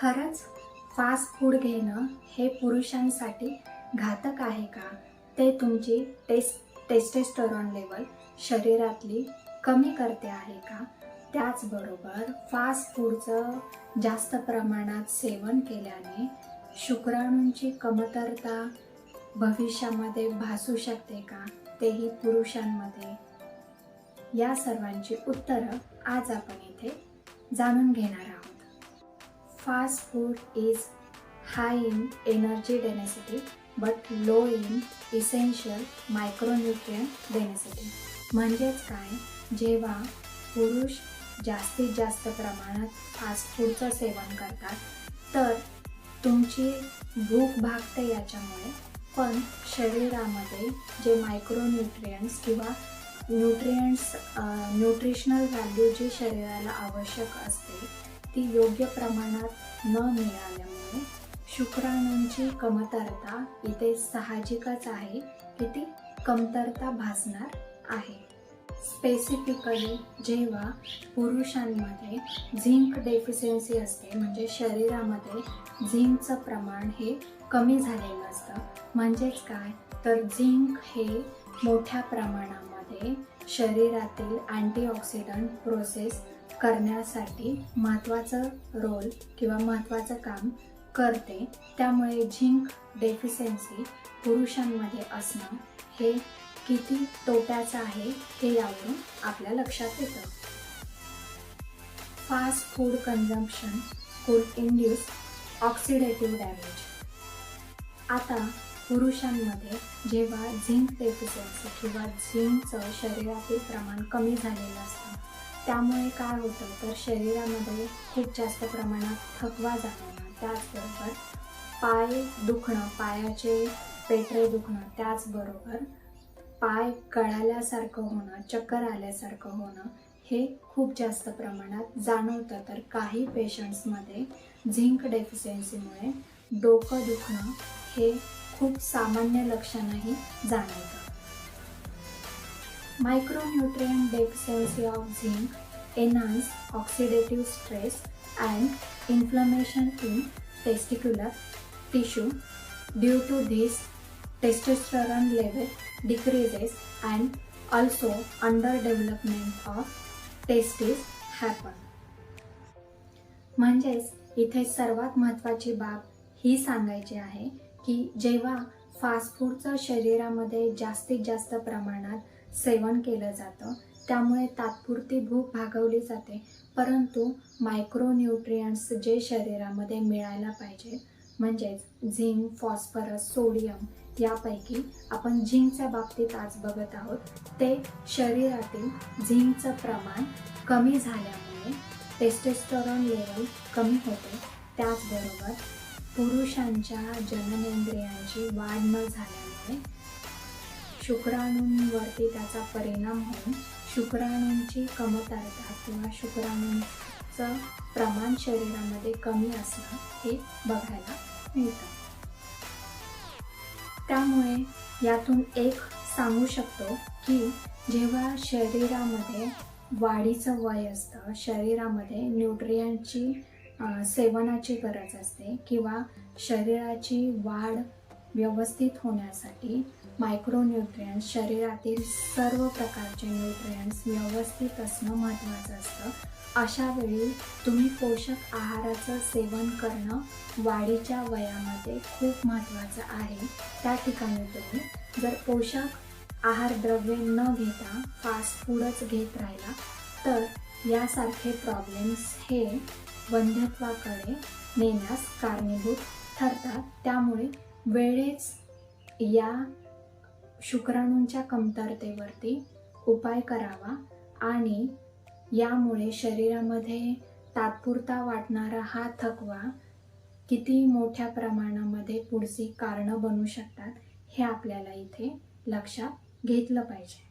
खरंच fast food घेणं हे पुरुषांसाठी घातक आहे का? ते तुमची टेस् टेस्टेस्टोरॉन लेवल शरीरातली कमी करते आहे का? त्याचबरोबर फास्ट फूडचं जास्त प्रमाणात सेवन केल्याने शुक्राणूंची कमतरता भविष्यामध्ये भासू शकते का? तेही पुरुषांमध्ये. या सर्वांची उत्तरं आज आपण इथे जाणून घेणार आहोत. Fast food is high in energy density but low in essential micronutrient density म्हणजेच काय? जेव्हा पुरुष जास्तीत जास्त प्रमाणात फास्ट फूडचं सेवन करतात तर तुमची भूक भागते याच्यामुळे पण शरीरामध्ये जे मायक्रोन्युट्रियंट्स किंवा न्यूट्रियंट्स न्यूट्रिशनल व्हॅल्यू जी शरीराला आवश्यक असते ती योग्य प्रमाणात न मिळाल्यामुळे शुक्राणूंची कमतरता इथे साहजिकच आहे की ती कमतरता भासणार आहे. स्पेसिफिकली जेव्हा पुरुषांमध्ये झिंक डेफिशियन्सी असते म्हणजे शरीरामध्ये झिंकचं प्रमाण हे कमी झालेलं असतं. म्हणजेच काय? तर झिंक हे मोठ्या प्रमाणामध्ये शरीरातील अँटीऑक्सिडंट प्रोसेस करण्यासाठी महत्त्वाचं रोल किंवा महत्त्वाचं काम करते. त्यामुळे झिंक डेफिशियन्सी पुरुषांमध्ये असणं हे किती तोट्याचं आहे हे यावरून आपल्या लक्षात येतं. Fast food consumption could induce oxidative damage आता पुरुषांमध्ये जेव्हा झिंक डेफिशियन्सी किंवा झिंकचं शरीरातील प्रमाण कमी झालेलं असतं त्यामुळे काय होतं? तर शरीरामध्ये खूप जास्त प्रमाणात थकवा जाणवणं त्याचबरोबर पाय दुखणं पायाचे पेटरे दुखणं त्याचबरोबर पाय गळाल्यासारखं होणं चक्कर आल्यासारखं होणं हे खूप जास्त प्रमाणात जाणवतं. तर काही पेशंट्समध्ये झिंक डेफिशियन्सीमुळे डोकं दुखणं हे खूप सामान्य लक्षणही जाणवतं. Micronutrient deficiency of zinc enhance oxidative stress and inflammation in testicular tissue. Due to this, testosterone level decreases and also underdevelopment of testes happen. म्हणजेच इथे सर्वात महत्त्वाची बाब ही सांगायची आहे की जेव्हा फास्ट फूडचं शरीरामध्ये जास्तीत जास्त प्रमाणात सेवन केलं जातं. त्यामुळे तात्पुरती भूक भागवली जाते. परंतु मायक्रोन्यूट्रियंट्स जे शरीरामध्ये मिळायला पाहिजे म्हणजेच झिंक फॉस्फरस सोडियम यापैकी आपण झिंकच्या बाबतीत आज बघत आहोत. ते शरीरातील झिंकचं प्रमाण कमी झाल्यामुळे टेस्टेस्टॉरॉन लेवल कमी होते. त्याचबरोबर पुरुषांच्या जननेंद्रियांची वाढ न झाल्यामुळे शुक्राणूंवरती त्याचा परिणाम होऊन शुक्राणूंची कमतरता किंवा शुक्राणूंचं प्रमाण शरीरामध्ये कमी असणं हे बघायला मिळतं. त्यामुळे यातून एक सांगू शकतो की जेव्हा शरीरामध्ये वाढीचं वय असतं शरीरामध्ये न्यूट्रियंटची सेवनाची गरज असते किंवा शरीराची वाढ व्यवस्थित होण्यासाठी मायक्रोन्यूट्रियन्स शरीरातील सर्व प्रकारचे न्यूट्रियंट्स व्यवस्थित असणं महत्त्वाचं असतं. अशा वेळी तुम्ही पोषक आहाराचं सेवन करणं वाढीच्या वयामध्ये खूप महत्त्वाचं आहे. त्या ठिकाणी तुम्ही जर पोषक आहार द्रव्ये न घेता फास्ट फूडच घेत राहिला तर यासारखे प्रॉब्लेम्स हे वंध्यत्वाकडे नेण्यास कारणीभूत ठरतात. त्यामुळे वेळेच या शुक्राणूंच्या कमतरतेवरती उपाय करावा आणि यामुळे शरीरामध्ये तात्पुरता वाटणारा हा थकवा किती मोठ्या प्रमाणामध्ये पुढची कारणं बनू शकतात हे आपल्याला इथे लक्षात घेतलं पाहिजे.